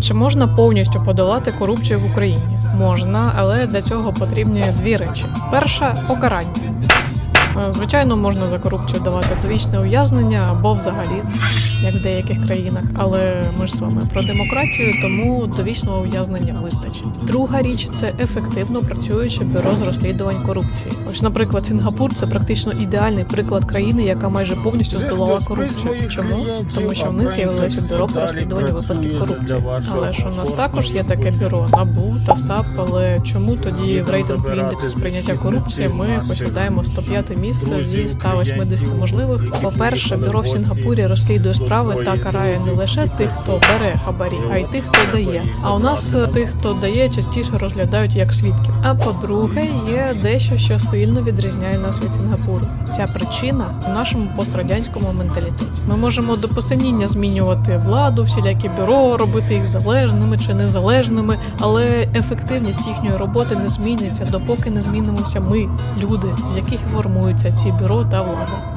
Чи можна повністю подолати корупцію в Україні? Можна, але для цього потрібні дві речі: перша покарання. Е, Звичайно, можна за корупцію давати довічне ув'язнення або взагалі, як в деяких країнах. Але ми ж з вами про демократію, тому довічного ув'язнення вистачить. Друга річ це ефективно працююче бюро з розслідувань корупції. Ось, наприклад, Сінгапур це практично ідеальний приклад країни, яка майже повністю здолала корупцію. Чому? Тому що вони з'явилися бюро по розслідуванню випадків корупції. Але ж у нас також є таке бюро НАБУ та САП. Але чому тоді в рейтингу індексу сприйняття корупції ми посідаємо 105 місце зі 180 можливих? По-перше, бюро в Сінгапурі розслідує справи та карає не лише тих, хто бере хабарі, а й тих, хто дає. А у нас тих, хто дає, частіше розглядають як свідків. А по-друге, є дещо, що сильно відрізняє нас від Сінгапуру. Ця причина в нашому пострадянському менталітеті. Ми можемо до посиніння змінювати владу, всілякі бюро, робити їх залежними чи незалежними, але ефективність їхньої роботи не зміниться, допоки не змінимося ми, люди, з яких формуються ці бюро та влада.